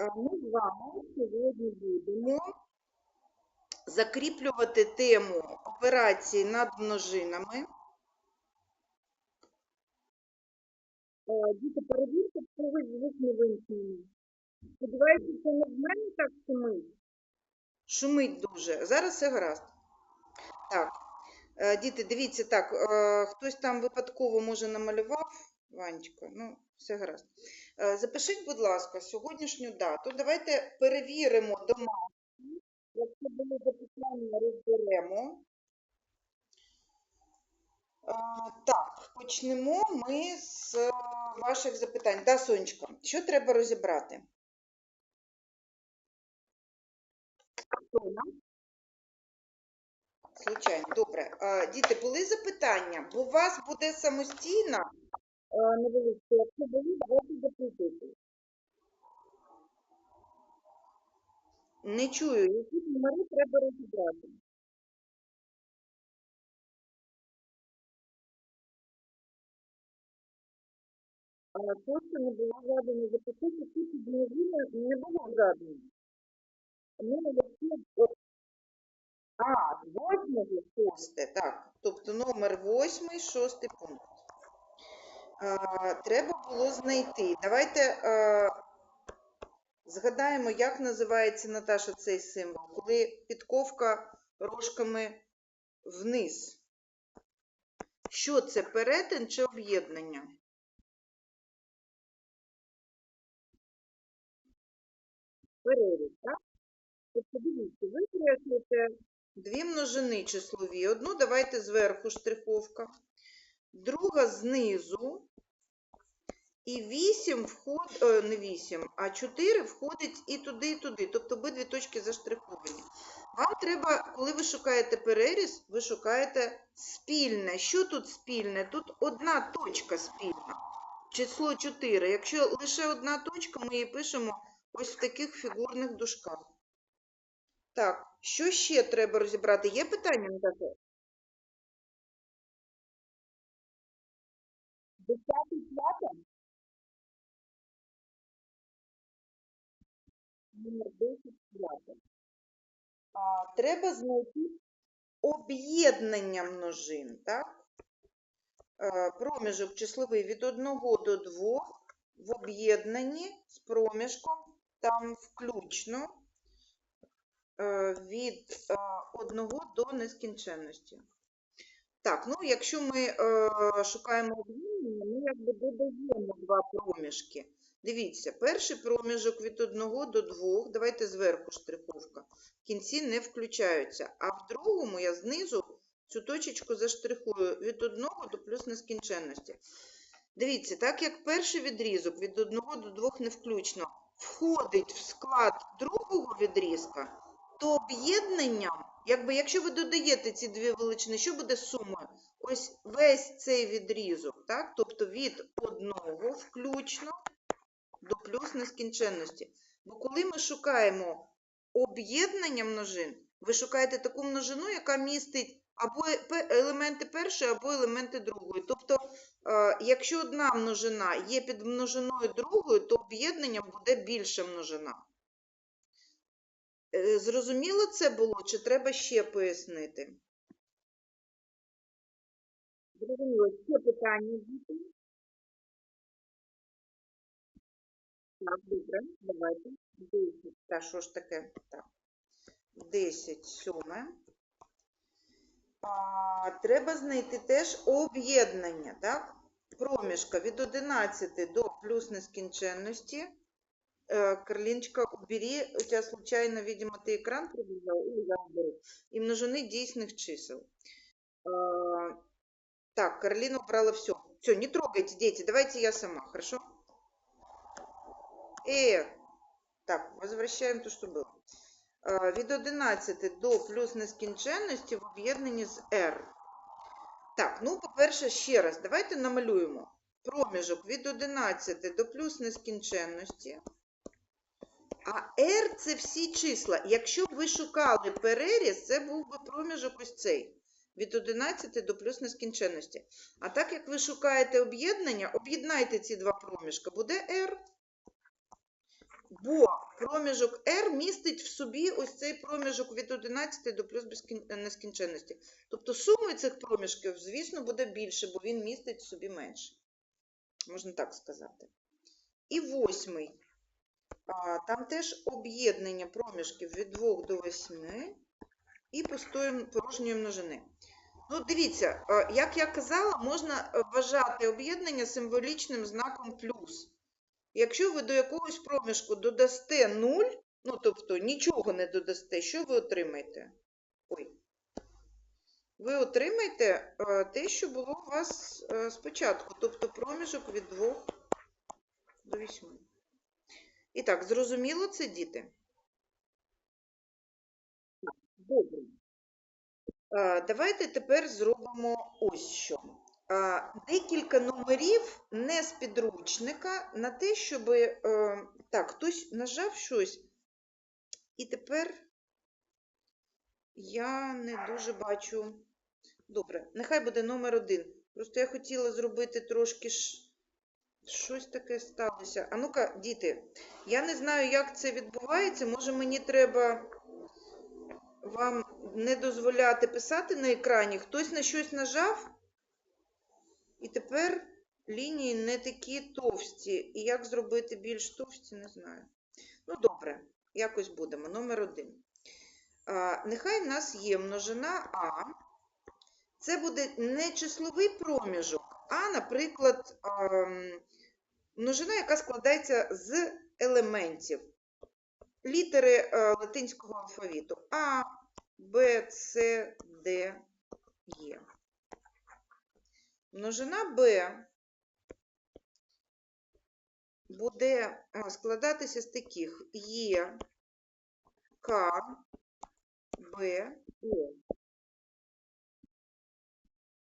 Е, Ми з вами сьогодні будемо закріплювати тему операції над множинами. Е, Діти, перевірте, ви звук не вимкнені. Сподіваюся, це не в мене так шумить. Шумить дуже. Зараз все гаразд. Так, е, діти, дивіться так, хтось там випадково може намалював. Ванечка, ну, все гаразд. Е, Запишіть, будь ласка, сьогоднішню дату. Давайте перевіримо домашні. Якщо були запитання, розберемо. Е, Так, почнемо ми з е, ваших запитань. Да, Сонечка, що треба розібрати? Звичайно, добре. Діти, були запитання? Бо у вас буде самостійна е, невеличка, якщо були, давайте запитати. Не чую, які номери треба розібрати. А то, що не було задано запитати, тут підмовина не було задано. А, восьмого шосте, так. Тобто номер восьмий, шостий пункт. А, треба було знайти. Давайте згадаємо, як називається Наташа цей символ, коли підковка рожками вниз. Що це, перетин чи об'єднання? Переріз, так? Тобто дивіться, ви креслите дві множини числові. Одну давайте зверху штриховка, друга знизу. І 8 вход, е, не 8, а 4 входить і туди, і туди. Тобто обидві точки заштриховані. Вам треба, коли ви шукаєте переріз, ви шукаєте спільне. Що тут спільне? Тут одна точка спільна. Число 4. Якщо лише одна точка, ми її пишемо ось в таких фігурних дужках. Так, що ще треба розібрати? Є питання Десятий п'ята? Номер 10 п'ята. Треба знайти об'єднання множин, так? Е, Проміжок числовий від 1 до 2 в об'єднанні з проміжком там включно е, від 1 до нескінченності. Так, ну якщо ми е, шукаємо об'єднання, ми якби додаємо два проміжки. Дивіться, перший проміжок від 1 до 2, давайте зверху штриховка, кінці не включаються. А в другому я знизу цю точечку заштрихую від 1 до плюс нескінченності. Дивіться, так як перший відрізок від 1 до 2 не включно входить в склад другого відрізка, то об'єднанням, якби якщо ви додаєте ці дві величини, що буде сумою? Ось весь цей відрізок, так? тобто від одного включно до плюс нескінченності. Бо коли ми шукаємо об'єднання множин, ви шукаєте таку множину, яка містить або елементи першої, або елементи другої. Тобто, е, якщо одна множина є під множиною другої, то об'єднанням буде більша множина. Е, Зрозуміло це було, чи треба ще пояснити? Зрозуміло. Ще питання, діти? Так, добре, давайте. 10. Та що ж таке? Так. 10, сьоме. А, треба знайти теж об'єднання, так? Проміжка від 11 до плюс нескінченності. Э, Карлиночка, убери, у тебя случайно, видимо, ты экран приближал, или я уберу, и множины действенных чисел. А, Так, Каролина убрала все. Все, не трогайте, дети, давайте я сама, хорошо? Э, так, возвращаем то, что было. А, Від 11 до плюс нескінченності в об'єднанні з R. Так, ну, по-перше, ще раз, давайте намалюємо проміжок від 11 до плюс нескінченності. А R це всі числа. Якщо б ви шукали переріз, це був би проміжок ось цей. Від 11 до плюс нескінченності. А так як ви шукаєте об'єднання, об'єднайте ці два проміжка. Буде R. бо проміжок R містить в собі ось цей проміжок від 11 до плюс безкін- нескінченності. Тобто сумою цих проміжків, звісно, буде більше, бо він містить в собі менше. Можна так сказати. І восьмий. Там теж об'єднання проміжків від 2 до 8 і порожньої множини. Ну, дивіться, е, як я казала, можна е, вважати об'єднання символічним знаком плюс. Якщо ви до якогось проміжку додасте 0, ну тобто нічого не додасте, що ви отримаєте? Ой. Ви отримаєте е, те, що було у вас спочатку, тобто проміжок від 2 до 8. І так, зрозуміло це, діти? Добре. Е, Давайте тепер зробимо ось що. Е, Декілька номерів не з підручника на те, щоб. Так, хтось нажав щось, і тепер я не дуже бачу. Добре, нехай буде номер один. Просто я хотіла зробити трошки ж. Щось таке сталося. А ну-ка, діти, я не знаю, як це відбувається. Може, мені треба вам не дозволяти писати на екрані. Хтось на щось нажав, і тепер лінії не такі товсті. І як зробити більш товсті, не знаю. Ну, добре, якось будемо. Номер один. А, нехай в нас є множина А. Це буде не числовий проміжок, а, наприклад, множина, яка складається з елементів літери е, латинського алфавіту А, Б, С, Д, Е. Множина Б буде е, складатися з таких Е, К, Б, О.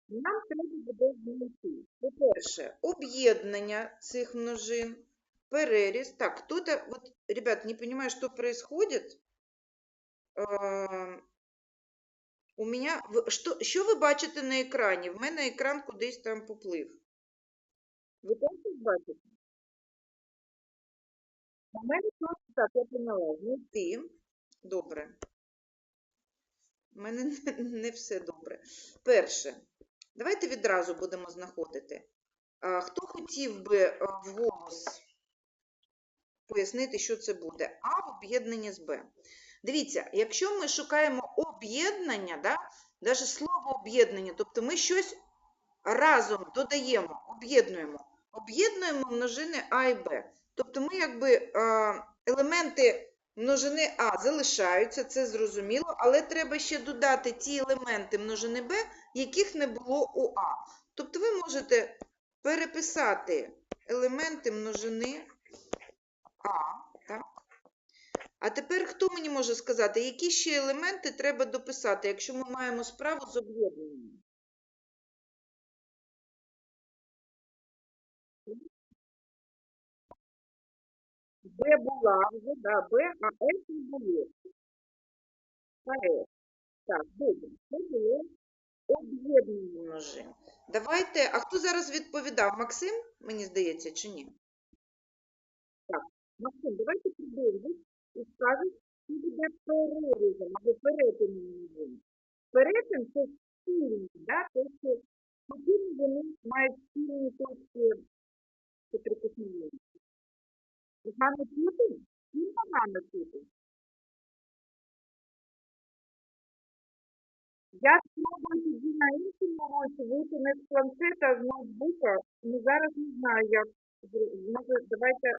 Нам треба буде знайти, по-перше, об'єднання цих множин, переріз. Так, кто-то, ребят, не понимаю, что происходит. Е, У меня, що, що ви бачите на екрані? В мене екран кудись там поплив. Ви щось бачите? У мене просто так, я поняла. Знайти. Добре. У мене не, не все добре. Перше, давайте відразу будемо знаходити. Хто хотів би е, вголос пояснити, що це буде? А в об'єднанні з Б. Дивіться, якщо ми шукаємо об'єднання, да, навіть слово об'єднання, тобто ми щось разом додаємо, об'єднуємо, об'єднуємо множини А і Б. Тобто ми якби е, елементи множини А залишаються, це зрозуміло, але треба ще додати ті елементи множини Б, яких не було у А. Тобто ви можете переписати елементи множини А, так? А тепер хто мені може сказати, які ще елементи треба дописати, якщо ми маємо справу з об'єднанням? Б була вже, да, Б, а С не було. А. Так, добре. Це було об'єднання. Давайте, а хто зараз відповідав? Максим, мені здається, чи ні? Так, Максим, давайте продовжимо і скажемо, що буде перерізом або перетином. Перетин це спільні, да? тобто вони мають спільні точки Погано чути? І погано чути. Я спробую тоді на іншому році вийти не з планшета, з ноутбука. Ну, зараз не знаю, як. Може, давайте